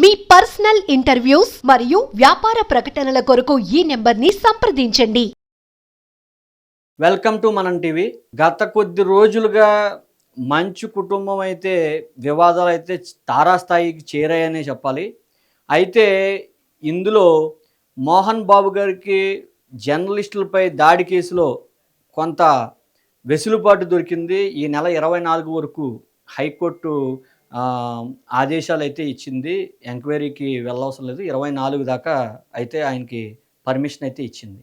మీ personal interviews మరియు వ్యాపార ప్రకటనల కొరకు ఈ నెంబర్ని సంప్రదించండి. Welcome to Manam TV. గత కొద్ది రోజులుగా మంచు కుటుంబం అయితే వివాదాలు అయితే తారాస్థాయికి చేరాయనే చెప్పాలి. అయితే ఇందులో మోహన్ బాబు గారికి జర్నలిస్టులపై దాడి కేసులో కొంత వెసులుబాటు దొరికింది. ఈ నెల ఇరవై నాలుగు వరకు హైకోర్టు ఆదేశాలు అయితే ఇచ్చింది. ఎంక్వైరీకి వెళ్ళవసరం లేదు. ఇరవై నాలుగు దాకా అయితే ఆయనకి పర్మిషన్ అయితే ఇచ్చింది.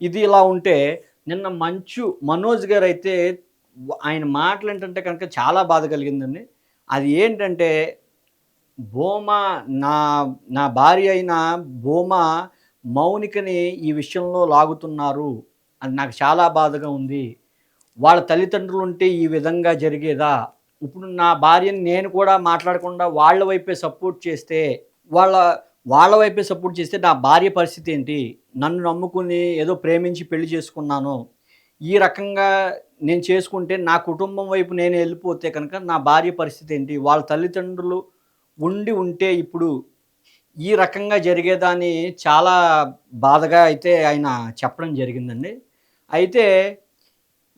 ఇది ఇలా ఉంటే నిన్న మంచు మనోజ్ గారు అయితే ఆయన మాటలు ఏంటంటే కనుక చాలా బాధ కలిగిందండి. అది ఏంటంటే భూమా నా నా భార్య అయిన భూమా మౌనికని ఈ విషయంలో లాగుతున్నారు అది నాకు చాలా బాధగా ఉంది. వాళ్ళ తల్లిదండ్రులు ఉంటే ఈ విధంగా జరిగేదా? ఇప్పుడు నా భార్యని నేను కూడా మాట్లాడకుండా వాళ్ళ వైపే సపోర్ట్ చేస్తే వాళ్ళ వాళ్ళ వైపే సపోర్ట్ చేస్తే నా భార్య పరిస్థితి ఏంటి? నన్ను నమ్ముకుని ఏదో ప్రేమించి పెళ్ళి చేసుకున్నాను. ఈ రకంగా నేను చేసుకుంటే నా కుటుంబం వైపు నేను వెళ్ళిపోతే కనుక నా భార్య పరిస్థితి ఏంటి? వాళ్ళ తల్లిదండ్రులు ఉండి ఉంటే ఇప్పుడు ఈ రకంగా జరిగేదాన్ని చాలా బాధగా అయితే ఆయన చెప్పడం జరిగిందండి. అయితే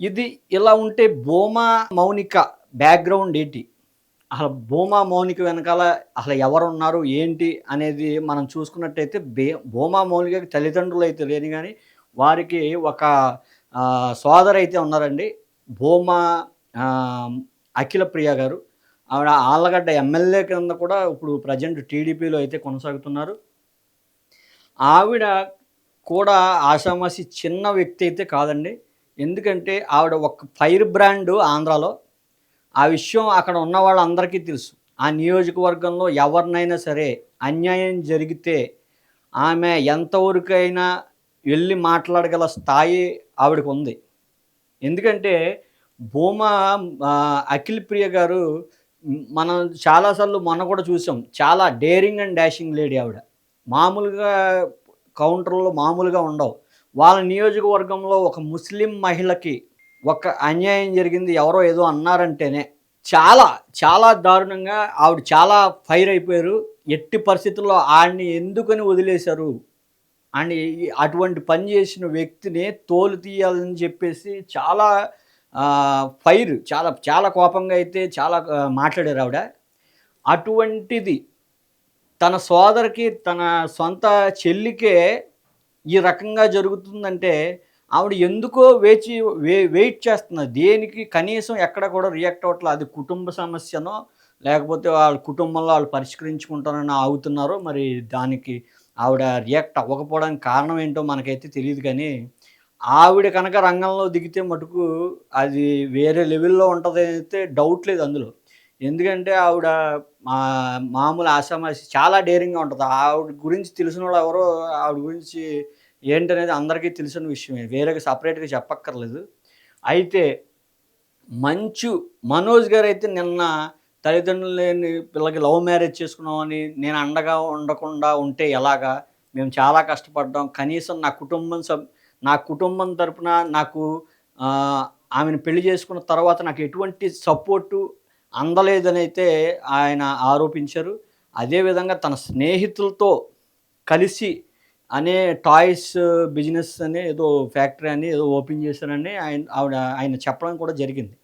ఇది ఇలా ఉంటే భూమా మౌనిక బ్యాక్గ్రౌండ్ ఏంటి అసలు భూమా మౌనిక వెనకాల అసలు ఎవరు ఉన్నారు ఏంటి అనేది మనం చూసుకున్నట్టయితే బే భూమా మౌనికకి తల్లిదండ్రులు అయితే లేని కానీ వారికి ఒక సోదరు అయితే ఉన్నారండి. భూమా అఖిల ప్రియ గారు. ఆవిడ ఆళ్ళగడ్డ ఎమ్మెల్యే కింద కూడా ఇప్పుడు ప్రజెంట్ టీడీపీలో అయితే కొనసాగుతున్నారు. ఆవిడ కూడా ఆషామాసి చిన్న వ్యక్తి అయితే కాదండి. ఎందుకంటే ఆవిడ ఒక ఫైర్ బ్రాండ్ ఆంధ్రాలో. ఆ విషయం అక్కడ ఉన్న వాళ్ళందరికీ తెలుసు. ఆ నియోజకవర్గంలో ఎవరినైనా సరే అన్యాయం జరిగితే ఆమె ఎంతవరకైనా వెళ్ళి మాట్లాడగల స్థాయి ఆవిడకు ఉంది. ఎందుకంటే భూమా అఖిల్ ప్రియ గారు మనం చాలాసార్లు మొన్న కూడా చూసాం. చాలా డేరింగ్ అండ్ డాషింగ్ లేడీ ఆవిడ. మామూలుగా కౌంటర్లో మామూలుగా ఉండవు. వాళ్ళ నియోజకవర్గంలో ఒక ముస్లిం మహిళకి ఒక అన్యాయం జరిగింది ఎవరో ఏదో అన్నారంటేనే చాలా చాలా దారుణంగా ఆవిడ చాలా ఫైర్ అయిపోయారు. ఎట్టి పరిస్థితుల్లో ఆడిని ఎందుకని వదిలేశారు? అండ్ అటువంటి పని చేసిన వ్యక్తిని తోలు తీయాలని చెప్పేసి చాలా ఫైర్ చాలా చాలా కోపంగా అయితే చాలా మాట్లాడారు ఆవిడ. అటువంటిది తన సోదరికి తన సొంత చెల్లికే ఈ రకంగా జరుగుతుందంటే ఆవిడ ఎందుకో వేచి వే వెయిట్ చేస్తున్నది దేనికి కనీసం ఎక్కడ కూడా రియాక్ట్ అవ్వట్లేదు అది కుటుంబ సమస్యనో లేకపోతే వాళ్ళ కుటుంబంలో వాళ్ళు పరిష్కరించుకుంటారని ఆగుతున్నారో మరి దానికి ఆవిడ రియాక్ట్ అవ్వకపోవడానికి కారణం ఏంటో మనకైతే తెలియదు కానీ ఆవిడ కనుక రంగంలో దిగితే మటుకు అది వేరే లెవెల్లో ఉంటుంది అయితే డౌట్ లేదు అందులో. ఎందుకంటే ఆవిడ మా మామూలు ఆసామాసి చాలా డేరింగ్గా ఉంటుంది. ఆవిడ గురించి తెలిసిన వాళ్ళు ఎవరో ఆవిడ గురించి ఏంటనేది అందరికీ తెలిసిన విషయమే. వేరేగా సపరేట్గా చెప్పక్కర్లేదు. అయితే మంచు మనోజ్ గారు అయితే నిన్న తల్లిదండ్రులు లేని పిల్లకి లవ్ మ్యారేజ్ చేసుకున్నామని నేను అండగా ఉండకుండా ఉంటే ఎలాగా? మేము చాలా కష్టపడ్డాం. కనీసం నా కుటుంబం సబ్ నా కుటుంబం తరపున నాకు ఆమెను పెళ్ళి చేసుకున్న తర్వాత నాకు ఎటువంటి సపోర్టు అందలేదని అయితే ఆయన ఆరోపించారు. అదేవిధంగా తన స్నేహితులతో కలిసి అనే టాయ్స్ బిజినెస్ అని ఏదో ఫ్యాక్టరీ అని ఏదో ఓపెన్ చేశారని ఆయన ఆవిడ ఆయన చెప్పడం కూడా జరిగింది.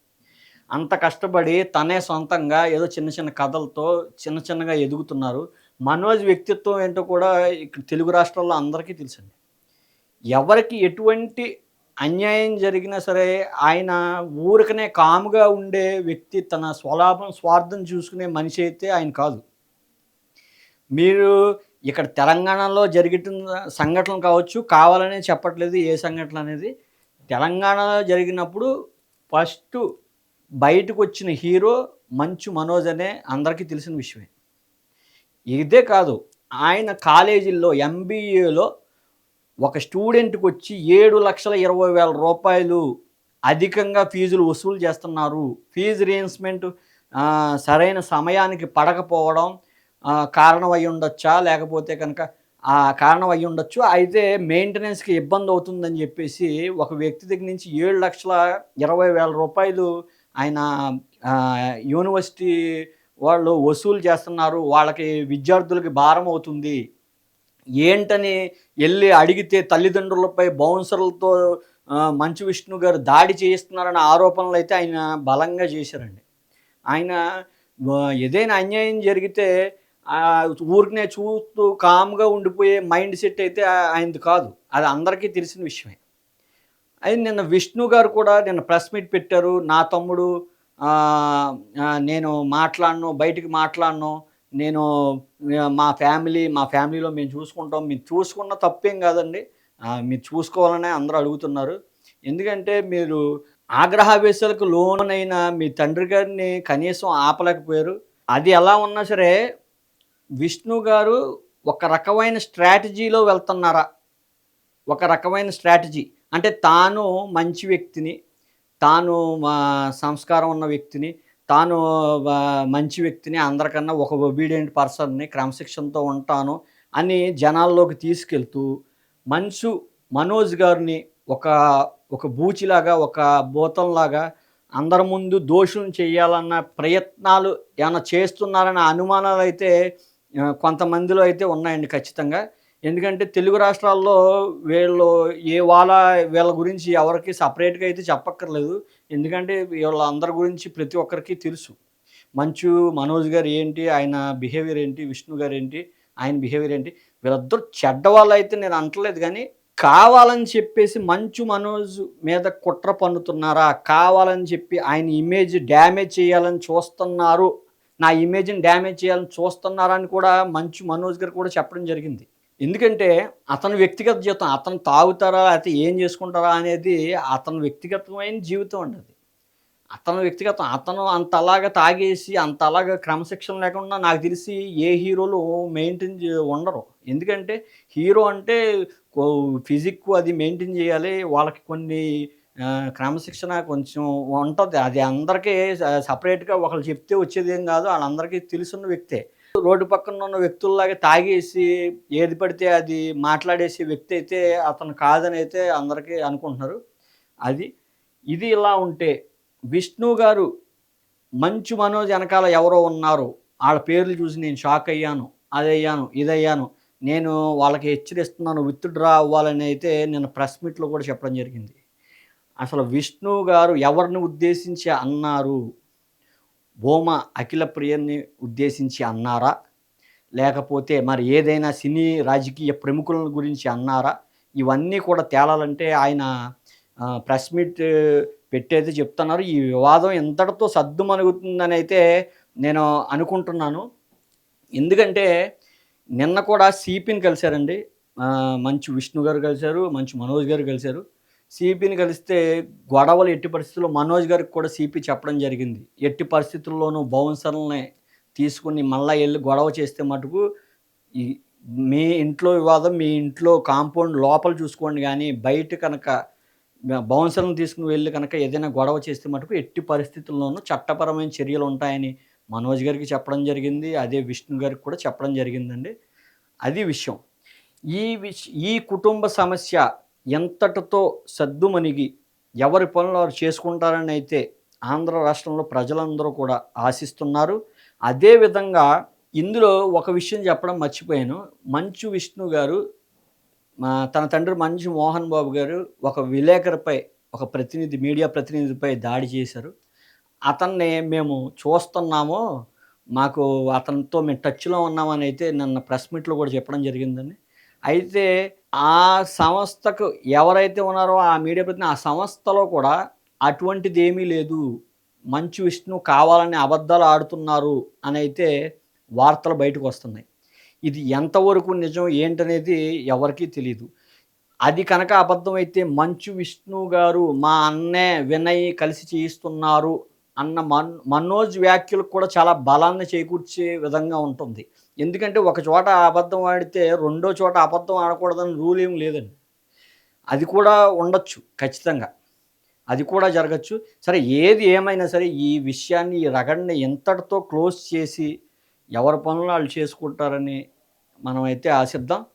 అంత కష్టపడి తనే సొంతంగా ఏదో చిన్న చిన్న కథలతో చిన్న చిన్నగా ఎదుగుతున్నారు. మనోజ్ వ్యక్తిత్వం ఏంటో కూడా ఇక్కడ తెలుగు రాష్ట్రాల్లో అందరికీ తెలుసండి. ఎవరికి ఎటువంటి అన్యాయం జరిగినా సరే ఆయన ఊరికనే కాముగా ఉండే వ్యక్తి తన స్వలాభం స్వార్థం చూసుకునే మనిషి అయితే ఆయన కాదు. మీరు ఇక్కడ తెలంగాణలో జరుగుతున్న సంఘటనలు కావచ్చు కావాలనే చెప్పట్లేదు ఏ సంఘటన అనేది. తెలంగాణలో జరిగినప్పుడు ఫస్ట్ బయటకు వచ్చిన హీరో మంచు మనోజ్ అనే అందరికీ తెలిసిన విషయమే. ఇదే కాదు ఆయన కాలేజీల్లో ఎంబీఏలో ఒక స్టూడెంట్కి వచ్చి ఏడు లక్షల ఇరవై వేల రూపాయలు అధికంగా ఫీజులు వసూలు చేస్తున్నారు. ఫీజు రియన్స్మెంట్ సరైన సమయానికి పడకపోవడం కారణం అయి ఉండొచ్చా లేకపోతే కనుక ఆ కారణం అయి ఉండొచ్చు అయితే మెయింటెనెన్స్కి ఇబ్బంది అవుతుందని చెప్పేసి ఒక వ్యక్తి దగ్గర నుంచి ఏడు లక్షల ఇరవై వేల రూపాయలు ఆయన యూనివర్సిటీ వాళ్ళు వసూలు చేస్తున్నారు. వాళ్ళకి విద్యార్థులకి భారం అవుతుంది ఏంటని వెళ్ళి అడిగితే తల్లిదండ్రులపై బౌన్సర్లతో మంచు విష్ణు గారు దాడి చేయిస్తున్నారన్న ఆరోపణలు అయితే ఆయన బలంగా చేశారండి. ఆయన ఏదైనా అన్యాయం జరిగితే ఊరికనే చూస్తూ కామ్గా ఉండిపోయే మైండ్ సెట్ అయితే ఆయనది కాదు. అది అందరికీ తెలిసిన విషయమే. అయితే నిన్న విష్ణు గారు కూడా నిన్న ప్రెస్ మీట్ పెట్టారు. నా తమ్ముడు నేను మాట్లాడను బయటికి మాట్లాడను. నేను మా ఫ్యామిలీ మా ఫ్యామిలీలో మేము చూసుకుంటాం. మీరు చూసుకున్న తప్పేం కాదండి. మీరు చూసుకోవాలనే అందరూ అడుగుతున్నారు. ఎందుకంటే మీరు ఆగ్రహావేశాలకు లోనైన మీ తండ్రి గారిని కనీసం ఆపలేకపోయారు. అది ఎలా ఉన్నా సరే విష్ణు గారు ఒక రకమైన స్ట్రాటజీలో వెళ్తున్నారా? ఒక రకమైన స్ట్రాటజీ. అంటే తాను మంచి వ్యక్తిని తాను సంస్కారం ఉన్న వ్యక్తిని తాను మంచి వ్యక్తిని అందరికన్నా ఒక ఒబీడియంట్ పర్సన్ని క్రమశిక్షణతో ఉంటాను అని జనాల్లోకి తీసుకెళ్తూ మన్సు మనోజ్ గారిని ఒక ఒక బూచిలాగా ఒక భూతంలాగా అందరి ముందు దోషం చేయాలన్న ప్రయత్నాలు ఏమైనా చేస్తున్నారన్న అనుమానాలు అయితే కొంతమందిలో అయితే ఉన్నాయండి ఖచ్చితంగా. ఎందుకంటే తెలుగు రాష్ట్రాల్లో వీళ్ళు ఏ వాళ్ళ వీళ్ళ గురించి ఎవరికి సపరేట్గా అయితే చెప్పక్కర్లేదు. ఎందుకంటే వీళ్ళందరి గురించి ప్రతి ఒక్కరికి తెలుసు. మంచు మనోజ్ గారు ఏంటి ఆయన బిహేవియర్ ఏంటి విష్ణు గారు ఏంటి ఆయన బిహేవియర్ ఏంటి వీళ్ళిద్దరు చెడ్డ వాళ్ళు అయితే నేను అంటలేదు కానీ కావాలని చెప్పేసి మంచు మనోజ్ మీద కుట్ర పన్నుతున్నారా కావాలని చెప్పి ఆయన ఇమేజ్ డ్యామేజ్ చేయాలని చూస్తున్నారు నా ఇమేజ్ని డ్యామేజ్ చేయాలని చూస్తున్నారని కూడా మంచు మనోజ్ గారు కూడా చెప్పడం జరిగింది. ఎందుకంటే అతని వ్యక్తిగత జీవితం అతను తాగుతారా అయితే ఏం చేసుకుంటారా అనేది అతని వ్యక్తిగతమైన జీవితం అండి అది. అతను వ్యక్తిగతం అతను అంత అలాగా తాగేసి అంత అలాగా క్రమశిక్షణ లేకుండా నాకు తెలిసి ఏ హీరోలు మెయింటైన్ ఉండరు. ఎందుకంటే హీరో అంటే ఫిజిక్ అది మెయింటైన్ చేయాలి వాళ్ళకి కొన్ని క్రమశిక్షణ కొంచెం ఉంటుంది. అది అందరికీ సపరేట్గా ఒకళ్ళు చెప్తే వచ్చేది ఏం కాదు. వాళ్ళందరికీ తెలుసున్న వ్యక్తే. రోడ్డు పక్కన ఉన్న వ్యక్తుల్లాగా తాగేసి ఏది పడితే అది మాట్లాడేసి వ్యక్తి అయితే అతను కాదని అయితే అందరికీ అనుకుంటున్నారు. అది ఇది ఇలా ఉంటే విష్ణు గారు మంచు మనోజ్ వెనకాల ఎవరో ఉన్నారు. వాళ్ళ పేర్లు చూసి నేను షాక్ అయ్యాను. అదయ్యాను ఇదయ్యాను. నేను వాళ్ళకి హెచ్చరిస్తున్నాను విత్డ్రా అవ్వాలని అయితే నేను ప్రెస్ మీట్లో కూడా చెప్పడం జరిగింది. అసలు విష్ణు గారు ఎవరిని ఉద్దేశించి అన్నారు? భూమ అఖిల ప్రియని ఉద్దేశించి అన్నారా? లేకపోతే మరి ఏదైనా సినీ రాజకీయ ప్రముఖుల గురించి అన్నారా? ఇవన్నీ కూడా తేలాలంటే ఆయన ప్రెస్ మీట్ పెట్టేది చెప్తున్నారు. ఈ వివాదం ఎంతటితో సద్దుమణుగుతుందని అయితే నేను అనుకుంటున్నాను. ఎందుకంటే నిన్న కూడా సిపిని కలిశారండి. మంచి మంచు విష్ణు గారు కలిశారు మంచు మనోజ్ గారు కలిశారు. సిపిని కలిస్తే గొడవలు ఎట్టి పరిస్థితుల్లో మనోజ్ గారికి కూడా సిపి చెప్పడం జరిగింది. ఎట్టి పరిస్థితుల్లోనూ బౌన్సర్లని తీసుకుని మళ్ళీ వెళ్ళి గొడవ చేస్తే మటుకు ఈ మీ ఇంట్లో వివాదం మీ ఇంట్లో కాంపౌండ్ లోపల చూసుకోండి కానీ బయట కనుక బౌన్సర్లను తీసుకుని వెళ్ళి కనుక ఏదైనా గొడవ చేస్తే మటుకు ఎట్టి పరిస్థితుల్లోనూ చట్టపరమైన చర్యలు ఉంటాయని మనోజ్ గారికి చెప్పడం జరిగింది. అదే విష్ణు గారికి కూడా చెప్పడం జరిగిందండి. అది విషయం. ఈ విష ఈ కుటుంబ సమస్య ఎంతటితో సద్దుమణిగి ఎవరి పనులు వారు చేసుకుంటారని అయితే ఆంధ్ర రాష్ట్రంలో ప్రజలందరూ కూడా ఆశిస్తున్నారు. అదేవిధంగా ఇందులో ఒక విషయం చెప్పడం మర్చిపోయాను. మంచు విష్ణు గారు మా తన తండ్రి మంచు మోహన్ బాబు గారు ఒక విలేకరిపై ఒక ప్రతినిధి మీడియా ప్రతినిధిపై దాడి చేశారు. అతన్ని మేము చూస్తున్నాము. మాకు అతనితో మేము టచ్లో ఉన్నామని అయితే నిన్న ప్రెస్ మీట్లో కూడా చెప్పడం జరిగిందని అయితే ఆ సంస్థకు ఎవరైతే ఉన్నారో ఆ మీడియా ప్రతినిధి ఆ సంస్థలో కూడా అటువంటిది ఏమీ లేదు. మంచు విష్ణు కావాలని అబద్ధాలు ఆడుతున్నారు అని అయితే వార్తలు బయటకు వస్తున్నాయి. ఇది ఎంతవరకు నిజం ఏంటనేది ఎవరికీ తెలియదు అది కనుక అబద్ధమైతే మంచు విష్ణు గారు మా అన్నే వినయ్ కలిసి చేయిస్తున్నారు అన్న మన్ మనోజ్ వ్యాఖ్యలకు కూడా చాలా బలాన్ని చేకూర్చే విధంగా ఉంటుంది. ఎందుకంటే ఒక చోట అబద్ధం ఆడితే రెండో చోట అబద్ధం ఆడకూడదని రూల్ ఏం లేదండి. అది కూడా ఉండొచ్చు ఖచ్చితంగా. అది కూడా జరగచ్చు. సరే ఏది ఏమైనా సరే ఈ విషయాన్ని ఈ రగడిని ఎంతటితో క్లోజ్ చేసి ఎవరి పనులు వాళ్ళు చేసుకుంటారని మనమైతే ఆశిద్దాం.